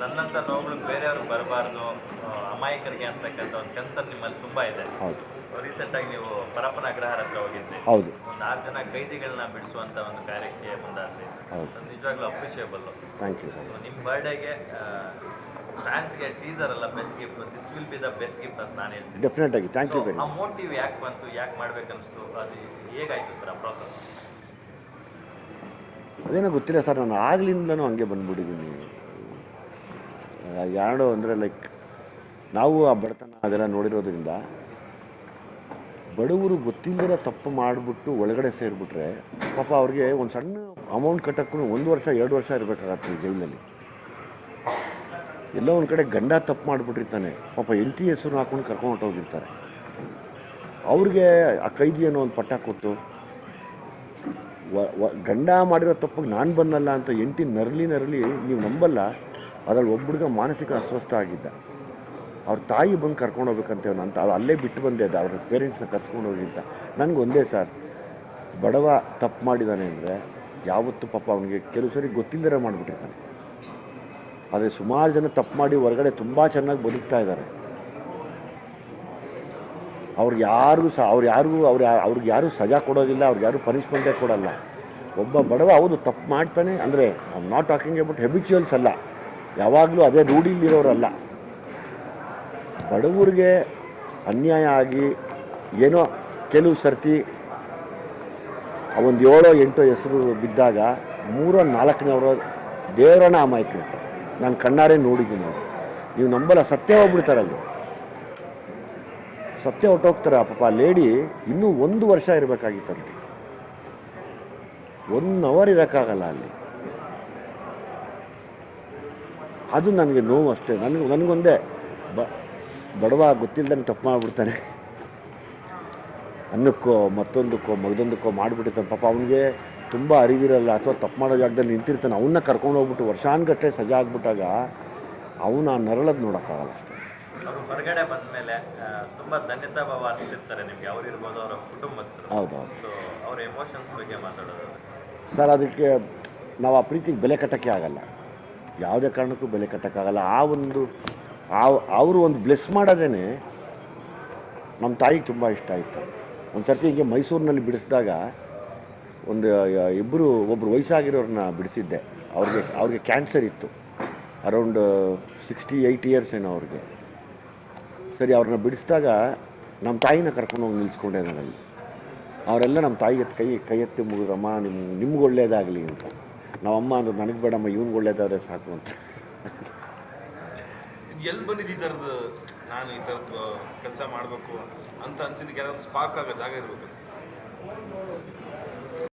ನನ್ನಂತ ನೋವುಗಳು ಬೇರೆಯವ್ರಿಗೆ ಬರಬಾರ್ದು ಅಮಾಯಕರಿಗೆ ಅಂತಕ್ಕಂಥ ಒಂದು ಕನ್ಸರ್ನ್ ನಿಮ್ಮಲ್ಲಿ ತುಂಬಾ ಇದೆ. ಹೌದು. ರೀಸೆಂಟ್ ಆಗಿ ನೀವು ಪರಪ್ಪನಗ್ರಹಾರ ಹತ್ರ ಹೋಗಿದ್ರಿ. ಹೌದು. ಒಂದು ಆರು ಜನ ಕೈದಿಗಳನ್ನ ಬಿಡಿಸುವಂತ ಒಂದು ಕಾರ್ಯಕ್ಕೆ ಮುಂದಾದ್ರಿ. ಹೌದು. ನಿಜವಾಗ್ಲೂ ಅಪ್ರಿಷಿಯೇಬಲ್ ಥ್ಯಾಂಕ್ ಯು ಸರ್ ನಿಮ್ಮ ಬರ್ಡೇಗೆ ಫ್ಯಾನ್ಸ್ಗೆ ಟೀಸರ್ ಅಲ್ಲ best gift this will be the best gift ಅಂತ ನಾನು ಹೇಳ್ತೀನಿ. ಡೆಫಿನೆಟಾಗಿ ಥ್ಯಾಂಕ್ ಯು ಆ ಮೋಟಿವ್ ಯಾಕೆ ಬಂತು ಯಾಕೆ ಮಾಡ್ಬೇಕನ್ನಿಸ್ತು ಅದು ಹೇಗಾಯ್ತು ಸರ್ ಆ ಪ್ರಾಸೆಸ್ ಅದೇನೋ ಗೊತ್ತಿಲ್ಲ ಸರ್ ನಾನು ಆಗ್ಲಿಂದಲೂ ಹಂಗೆ ಬಂದ್ಬಿಟ್ಟಿದ್ದೀನಿ. ಯಾರೋ ಅಂದರೆ ಲೈಕ್ ನಾವು ಆ ಬಡತನ ಅದೆಲ್ಲ ನೋಡಿರೋದ್ರಿಂದ ಬಡವರು ಗೊತ್ತಿಲ್ಲದೆ ತಪ್ಪು ಮಾಡಿಬಿಟ್ಟು ಒಳಗಡೆ ಸೇರಿಬಿಟ್ರೆ, ಪಾಪ ಅವ್ರಿಗೆ ಒಂದು ಸಣ್ಣ ಅಮೌಂಟ್ ಕಟ್ಟಕ್ಕೂ ಒಂದು ವರ್ಷ, ಎರಡು ವರ್ಷ ಇರಬೇಕಾಗತ್ತೆ ಜೈಲಿನಲ್ಲಿ. ಎಲ್ಲೋ ಒಂದು ಕಡೆ ಗಂಡ ತಪ್ಪು ಮಾಡಿಬಿಟ್ಟಿರ್ತಾನೆ, ಪಾಪ ಹೆಂಡತಿ ಹೆಸರು ಹಾಕೊಂಡು ಕರ್ಕೊಂಡು ಹೊಟ್ಟೋಗಿರ್ತಾರೆ ಅವ್ರಿಗೆ ಆ ಕೈದಿ ಅನ್ನೋ ಒಂದು ಪಟ್ಟ ಕೊಟ್ಟು ಗಂಡ ಮಾಡಿರೋ ತಪ್ಪಿಗೆ ನಾನು ಬಂದಲ್ಲ ಅಂತ ಎಂಟಿ ನರಲಿ ನರಲಿ, ನೀವು ನಂಬಲ್ಲ ಅದ್ರಲ್ಲಿ ಒಬ್ಬ ಹುಡುಗ ಮಾನಸಿಕ ಅಸ್ವಸ್ಥ ಆಗಿದ್ದ. ಅವ್ರ ತಾಯಿ ಬಂದು ಕರ್ಕೊಂಡು ಹೋಗ್ಬೇಕಂತ ಅಂತ ಅವ್ರು ಅಲ್ಲೇ ಬಿಟ್ಟು ಬಂದೆ ಅದು, ಅವ್ರ ಪೇರೆಂಟ್ಸ್ನ ಕರ್ಸ್ಕೊಂಡು ಹೋಗಿ ಅಂತ. ನನಗೆ ಒಂದೇ ಸರ್, ಬಡವ ತಪ್ಪು ಮಾಡಿದ್ದಾನೆ ಅಂದರೆ ಯಾವತ್ತೂ ಪಾಪ ಅವನಿಗೆ ಕೆಲವು ಸರಿ ಗೊತ್ತಿಲ್ಲದೆ ಮಾಡಿಬಿಟ್ಟಿರ್ತಾನೆ. ಆದರೆ ಸುಮಾರು ಜನ ತಪ್ಪು ಮಾಡಿ ಹೊರಗಡೆ ತುಂಬ ಚೆನ್ನಾಗಿ ಬದುಕ್ತಾ ಇದ್ದಾರೆ ಅವ್ರಿಗೆ ಯಾರಿಗೂ ಸಹ ಅವ್ರು ಯಾರಿಗೂ, ಅವ್ರು ಅವ್ರಿಗೆ ಯಾರೂ ಸಜಾ ಕೊಡೋದಿಲ್ಲ, ಅವ್ರಿಗೆ ಯಾರೂ ಪನಿಷ್ಮೆಂಟೇ ಕೊಡಲ್ಲ. ಒಬ್ಬ ಬಡವ ಹೌದು ತಪ್ಪು ಮಾಡ್ತಾನೆ ಅಂದರೆ I not talking about habituals ಅಲ್ಲ. ಯಾವಾಗಲೂ ಅದೇ ರೂಢಿಲಿರೋರಲ್ಲ ಬಡವರಿಗೆ ಅನ್ಯಾಯ ಆಗಿ ಏನೋ ಕೆಲವು ಸರ್ತಿ ಒಂದು ಏಳೋ ಎಂಟೋ ಹೆಸರು ಬಿದ್ದಾಗ ಮೂರೋ ನಾಲ್ಕನೇವರು ದೇವರನ್ನ ಅಮಾಯಕಿರ್ತಾರೆ ನಾನು ಕಣ್ಣಾರೆ ನೋಡಿದ್ದೀನಿ ನಾನು ನೀವು ನಂಬಲ್ಲ, ಸತ್ಯ ಹೋಗ್ಬಿಡ್ತಾರಲ್ಲಿ ಸತ್ಯ ಹೊಟ್ಟೋಗ್ತಾರೆ ಆ ಪಾಪ ಲೇಡಿ ಇನ್ನೂ ಒಂದು ವರ್ಷ ಇರಬೇಕಾಗಿತ್ತಂತೆ. ಒನ್ ಅವರ್ ಇರೋಕ್ಕಾಗಲ್ಲ ಅಲ್ಲಿ. ಅದು ನನಗೆ ನೋವು ಅಷ್ಟೇ. ನನಗೆ ನನಗೊಂದೇ ಬ ಬಡವ ಗೊತ್ತಿಲ್ಲದಂಗೆ ತಪ್ಪು ಮಾಡಿಬಿಡ್ತಾನೆ. ಅನ್ನಕ್ಕೋ ಮತ್ತೊಂದಕ್ಕೋ ಮಗದೊಂದಕ್ಕೋ ಮಾಡಿಬಿಟ್ಟಿರ್ತಾನೆ. ಪಾಪ ಅವನಿಗೆ ತುಂಬ ಅರಿವಿರಲ್ಲ ಅಥವಾ ತಪ್ಪು ಮಾಡೋ ಜಾಗದಲ್ಲಿ ನಿಂತಿರ್ತಾನೆ. ಅವನ್ನ ಕರ್ಕೊಂಡು ಹೋಗ್ಬಿಟ್ಟು ವರ್ಷಾನ್ಗಟ್ಟಲೆ ಸಜಾ ಆಗ್ಬಿಟ್ಟಾಗ ಅವನ ನರಳದ್ ನೋಡೋಕ್ಕಾಗಲ್ಲ ಅಷ್ಟೇ. ಅವರು ಹೊರಗಡೆ ಬಂದ ಮೇಲೆ ತುಂಬಾ ಧನ್ಯತಾ ಭಾವ ಅನಿಸಿರ್ತಾರೆ ನಿಮ್ಗೆ. ಅವ್ರು ಇರ್ಬೋದು ಅವರ ಕುಟುಂಬಸ್ಥರು. ಹೌದೌದು. ಸೊ ಅವ್ರ ಎಮೋಷನ್ಸ್ ಬಗ್ಗೆ ಮಾತಾಡೋದು ಸರ್ ಅದಕ್ಕೆ ನಾವು ಆ ಪ್ರೀತಿಗೆ ಬೆಲೆ ಕಟ್ಟೋಕ್ಕೆ ಆಗಲ್ಲ. ಯಾವುದೇ ಕಾರಣಕ್ಕೂ ಬೆಲೆ ಕಟ್ಟೋಕ್ಕಾಗಲ್ಲ. ಆ ಒಂದು, ಆ, ಅವರು ಒಂದು ಬ್ಲೆಸ್ ಮಾಡೋದೇ ನಮ್ಮ ತಾಯಿಗೆ ತುಂಬ ಇಷ್ಟ ಆಯಿತು. ಒಂದು ಸರ್ತಿ ಹೀಗೆ ಮೈಸೂರಿನಲ್ಲಿ ಬಿಡಿಸಿದಾಗ ಒಂದು ಇಬ್ಬರು ಒಬ್ಬರು ವಯಸ್ಸಾಗಿರೋರನ್ನ ಬಿಡಿಸಿದ್ದೆ. ಅವ್ರಿಗೆ ಅವ್ರಿಗೆ ಕ್ಯಾನ್ಸರ್ ಇತ್ತು. ಅರೌಂಡ್ ಸಿಕ್ಸ್ಟಿ ಏಯ್ಟ್ ಇಯರ್ಸ್ ಏನೋ ಅವ್ರಿಗೆ. ಸರಿ, ಅವ್ರನ್ನ ಬಿಡಿಸಿದಾಗ ನಮ್ಮ ತಾಯಿನ ಕರ್ಕೊಂಡು ಹೋಗಿ ನಿಲ್ಲಿಸ್ಕೊಂಡೆ ನಾನಲ್ಲಿ ಅವರೆಲ್ಲ ನಮ್ಮ ತಾಯಿಗೆ ಕೈ ಕೈ ಎತ್ತಿ ಮುಗಿದಮ್ಮ ನಿಮ್ಮ ನಿಮ್ಗೆ ಒಳ್ಳೆಯದಾಗಲಿ ಅಂತ. ನಾವಮ್ಮ ಅಂದ್ರೆ ನನಗೆ ಬೇಡಮ್ಮ, ಇವ್ನಿಗೆ ಒಳ್ಳೆದಾದ್ರೆ ಸಾಕು ಅಂತ. ಎಲ್ಲಿ ಬಂದಿದ್ದು ಈ ಥರದ್ದು ನಾನು ಈ ಥರದ್ದು ಕೆಲಸ ಮಾಡಬೇಕು ಅಂತ ಅನ್ಸಿದ್ದಕ್ಕೆ ಯಾರಾದ್ರು ಸ್ಪಾರ್ಕ್ ಆಗೋ ಜಾಗ ಇರಬೇಕು.